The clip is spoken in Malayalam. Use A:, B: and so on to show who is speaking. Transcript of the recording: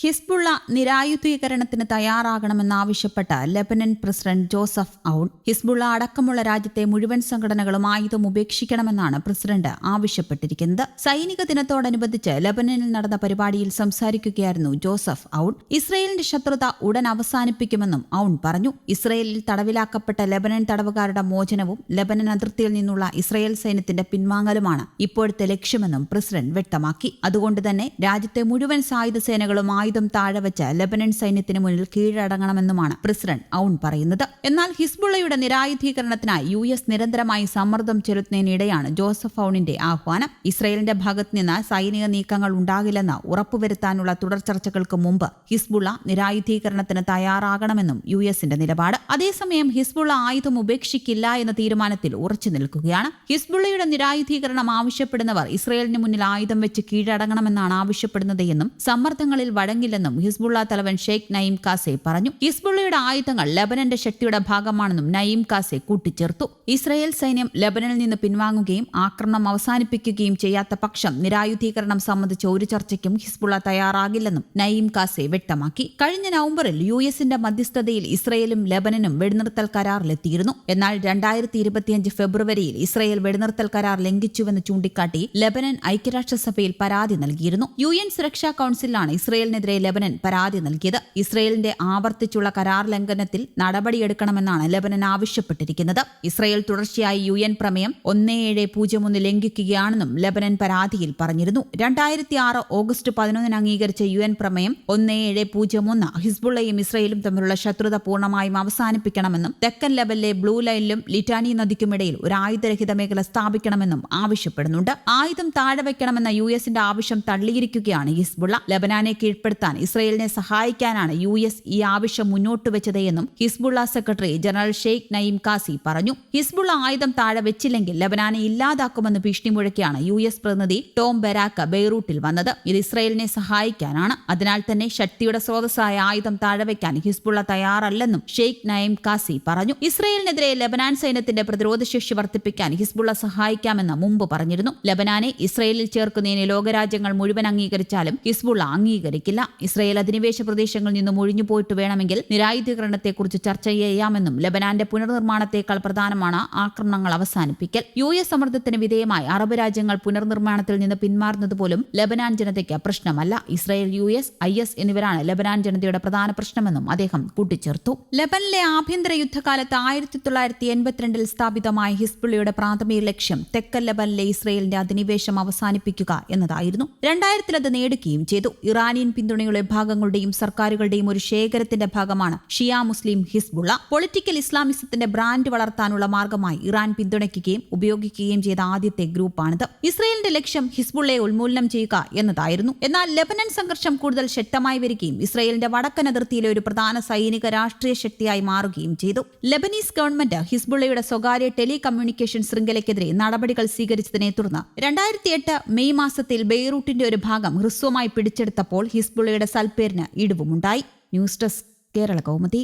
A: ഹിസ്ബുള്ള നിരായുധീകരണത്തിന് തയ്യാറാകണമെന്നാവശ്യപ്പെട്ട Lebanon president Joseph Aoun Hezbollah അടക്കമുള്ള രാജ്യത്തെ മുഴുവൻ സംഘടനകളും ആയുധം ഉപേക്ഷിക്കണമെന്നാണ് പ്രസിഡന്റ് ആവശ്യപ്പെട്ടിരിക്കുന്നത്. സൈനിക ദിനത്തോടനുബന്ധിച്ച് ലബനനിൽ നടന്ന പരിപാടിയിൽ സംസാരിക്കുകയായിരുന്നു ജോസഫ് ഔൺ. ഇസ്രയേലിന്റെ ശത്രുത ഉടൻ അവസാനിപ്പിക്കുമെന്നും ഔൺ പറഞ്ഞു. ഇസ്രയേലിൽ തടവിലാക്കപ്പെട്ട ലബനൻ തടവുകാരുടെ മോചനവും ലബനൻ അതിർത്തിയിൽ നിന്നുള്ള ഇസ്രയേൽ സൈന്യത്തിന്റെ പിൻവാങ്ങലുമാണ് ഇപ്പോഴത്തെ ലക്ഷ്യമെന്നും പ്രസിഡന്റ് വ്യക്തമാക്കി. അതുകൊണ്ട് തന്നെ രാജ്യത്തെ മുഴുവൻ സായുധ സേനകളും ആയുധം താഴെ വെച്ച് ലബനൻ സൈന്യത്തിന് മുന്നിൽ കീഴടങ്ങണമെന്നുമാണ് പ്രസിഡന്റ് ഔൺ പറയുന്നത്. എന്നാൽ ഹിസ്ബുള്ളയുടെ നിരായുധീകരണത്തിനായി യു എസ് നിരന്തരമായി സമ്മർദ്ദം ചെലുത്തുന്നതിനിടെയാണ് ജോസഫ് ഔണിന്റെ ആഹ്വാനം. ഇസ്രയേലിന്റെ ഭാഗത്ത് നിന്ന് സൈനിക നീക്കങ്ങൾ ഉണ്ടാകില്ലെന്ന് ഉറപ്പുവരുത്താനുള്ള തുടർ ചർച്ചകൾക്ക് മുമ്പ് ഹിസ്ബുള്ള നിരായുധീകരണത്തിന് തയ്യാറാകണമെന്നും യു എസിന്റെ നിലപാട്. അതേസമയം ഹിസ്ബുള്ള ആയുധം ഉപേക്ഷിക്കില്ല എന്ന തീരുമാനത്തിൽ ഉറച്ചു നിൽക്കുകയാണ്. ഹിസ്ബുള്ളയുടെ നിരായുധീകരണം ആവശ്യപ്പെടുന്നവർ ഇസ്രയേലിന് മുന്നിൽ ആയുധം വെച്ച് കീഴടങ്ങണമെന്നാണ് ആവശ്യപ്പെടുന്നത് എന്നും സമ്മർദ്ദങ്ങളിൽ വഴങ്ങില്ലെന്നും ഹിസ്ബുള്ള തലവൻ ഷെയ്ഖ് നയീം കാസെ പറഞ്ഞു. ഹിസ്ബുള്ളയുടെ ആയുധങ്ങൾ ലബനന്റെ ശക്തിയുടെ ഭാഗമാണെന്നും നയീം കാസെ കൂട്ടിച്ചേർത്തു. ഇസ്രയേൽ സൈന്യം ലബനനിൽ നിന്ന് പിൻവാങ്ങുകയും ആക്രമണം അവസാനിപ്പിക്കുകയും ചെയ്യാത്ത പക്ഷം നിരായുധീകരണം സംബന്ധിച്ച ഒരു ചർച്ചയ്ക്കും ഹിസ്ബുള്ള തയ്യാറാകില്ലെന്നും നയീം കാസെ വ്യക്തമാക്കി. കഴിഞ്ഞ നവംബറിൽ യു എസിന്റെ മധ്യസ്ഥതയിൽ ഇസ്രയേലും ലബനനും വെടിനിർത്തൽ കരാറിലെത്തിയിരുന്നു. എന്നാൽ രണ്ടായിരത്തി ഇരുപത്തിയഞ്ച് ഫെബ്രുവരിയിൽ ഇസ്രയേൽ വെടിനിർത്തൽ കരാർ ലംഘിച്ചുവെന്ന് ചൂണ്ടിക്കാട്ടി ലബനൻ ഐക്യരാഷ്ട്രസഭയിൽ പരാതി നൽകിയിരുന്നു. യു എൻ സുരക്ഷാ കൌൺസിലാണ് ഇസ്രയേലിനെതിരെ ലബനൻ പരാതി നൽകിയത്. ഇസ്രയേലിന്റെ ആവർത്തിച്ചുള്ള കരാർ ലംഘനത്തിൽ നടപടിയെടുക്കണമെന്നാണ് ലബനൻ ആവശ്യപ്പെട്ടിരിക്കുന്നത്. ഇസ്രയേൽ തുടർച്ചയായി യു എൻ പ്രമേയം ഒന്ന് ഏഴ് പൂജ്യം ഒന്ന് ലംഘിക്കുകയാണെന്നും ലബനൻ പരാതിയിൽ പറഞ്ഞിരുന്നു. രണ്ടായിരത്തി ആറ് ഓഗസ്റ്റ് പതിനൊന്നിന് അംഗീകരിച്ച യു എൻ പ്രമേയം ഒന്ന് ഏഴ് പൂജ്യം ഒന്ന് ഹിസ്ബുള്ളയും ഇസ്രയേലും തമ്മിലുള്ള ശത്രുത പൂർണമായും അവസാനിപ്പിക്കണമെന്നും തെക്കൻ ലെവലിലെ ബ്ലൂ ലൈനിലും ലിറ്റാനി നദിക്കുമിടയിൽ ഒരു ആയുധരഹിത മേഖല സ്ഥാപിക്കണമെന്നും ആവശ്യപ്പെടുന്നുണ്ട്. ആയുധം താഴെ വയ്ക്കണമെന്ന യു എസിന്റെ ആവശ്യം തള്ളിയിരിക്കുകയാണ് ഹിസ്ബുള്ള. ലബനാനെ കീഴ്പ്പെടുത്താൻ ഇസ്രയേലിനെ സഹായിക്കാനാണ് യു എസ് ഈ ആവശ്യം മുന്നോട്ട് വെച്ചത് എന്നും Hezbollah secretary general Sheikh Naim Qassem പറഞ്ഞു. ഹിസ്ബുള്ള ആയുധം താഴെ വെച്ചില്ലെങ്കിൽ ലബനാനെ ഇല്ലാതാക്കുമെന്ന് ഭീഷണി മുഴക്കിയാണ് യു എസ് പ്രതിനിധി ടോം ബെരാക്ക ബെയ്റൂട്ടിൽ വന്നത്. ഇത് ഇസ്രയേലിനെ സഹായിക്കാനാണ്. അതിനാൽ തന്നെ ശക്തിയുടെ സ്രോതസ്സായ ആയുധം താഴെ വയ്ക്കാൻ ഹിസ്ബുള്ള തയ്യാറല്ലെന്നും ഷെയ്ഖ് നയിം കാസി പറഞ്ഞു. ഇസ്രയേലിനെതിരെ ലബനാൻ സൈന്യത്തിന്റെ പ്രതിരോധശേഷി വർദ്ധിപ്പിക്കാൻ ഹിസ്ബുള്ള സഹായിക്കാമെന്ന് മുമ്പ് പറഞ്ഞിരുന്നു. ലബനാനെ ഇസ്രയേലിൽ ചേർക്കുന്നതിന് ലോകരാജ്യങ്ങൾ മുഴുവൻ അംഗീകരിച്ചാലും ഹിസ്ബുള്ള അംഗീകരിക്കില്ല. ഇസ്രയേൽ അധിനിവേശ പ്രദേശങ്ങളിൽ നിന്നും ഒഴിഞ്ഞു പോയിട്ട് വേണമെങ്കിൽ നിരായുധീകരണത്തെക്കുറിച്ച് ചർച്ച ചെയ്യാമെന്നും ലബനാന്റെ പുനർനിർമ്മാണത്തേക്കാൾ പ്രധാനമാണ് ആക്രമണങ്ങൾ അവസാനിപ്പിക്കൽ. യു എസ് സമ്മർദ്ദത്തിന് വിധേയമായി അറബ് രാജ്യങ്ങൾ പുനർനിർമ്മാണത്തിൽ നിന്ന് പിന്മാറുന്നത് പോലും ലബനാൻ ജനതയ്ക്ക് പ്രശ്നമല്ല. Israel U S I S എന്നിവരാണ് ലബനാൻ ജനതയുടെ പ്രധാന പ്രശ്നമെന്നും അദ്ദേഹം കൂട്ടിച്ചേർത്തു. ലബനിലെ ആഭ്യന്തര യുദ്ധകാലത്ത് ആയിരത്തി തൊള്ളായിരത്തി എൺപത്തിരണ്ടിൽ സ്ഥാപിതമായ ഹിസ്ബുള്ളിയുടെ പ്രാഥമിക ലക്ഷ്യം തെക്കൻ ലബനിലെ ഇസ്രയേലിന്റെ അധിനിവേശം അവസാനിപ്പിക്കുക എന്നതായിരുന്നു. രണ്ടായിരത്തിലത് നേടുകയും ചെയ്തു. ഇറാനിയൻ പിന്തുണയുള്ള വിഭാഗങ്ങളുടെയും സർക്കാരുകളുടെയും ഒരു ശേഖരത്തിന്റെ ഭാഗമാണ് ഷിയ മുസ്ലിം ഹിസ്ബുള്ള. പൊളിറ്റിക്കൽ ഇസ്ലാമിസത്തിന്റെ ബ്രാൻഡ് വളർത്താനുള്ള മാർഗമായി ഇറാൻ പിന്തുണയ്ക്കുകയും ഉപയോഗിക്കുകയും ചെയ്ത ആദ്യത്തെ ഗ്രൂപ്പാണിത്. ഇസ്രയേലിന്റെ ലക്ഷ്യം ഹിസ്ബുള്ളയെ ഉന്മൂലനം ചെയ്യുക എന്നതായിരുന്നു. എന്നാൽ ലെബനൻ സംഘർഷം കൂടുതൽ ശക്തമായി വരികയും ഇസ്രയേലിന്റെ വടക്കൻ അതിർത്തിയിലെ ഒരു പ്രധാന സൈനിക രാഷ്ട്രീയ ശക്തിയായി മാറുകയും ചെയ്തു. ലെബനീസ് ഗവൺമെന്റ് ഹിസ്ബുള്ളയുടെ സ്വകാര്യ ടെലികമ്മ്യൂണിക്കേഷൻ ശൃംഖലയ്ക്കെതിരെ നടപടികൾ സ്വീകരിച്ചതിനെ തുടർന്ന് രണ്ടായിരത്തി മെയ് മാസത്തിൽ ബെയ്റൂട്ടിന്റെ ഒരു ഭാഗം ഹ്രസ്വമായി പിടിച്ചെടുത്തപ്പോൾ ഹിസ്ബുള്ളയുടെ സൽപ്പേരിന് ഇടിവുമുണ്ടായി. News desk Kerala Kaumudi.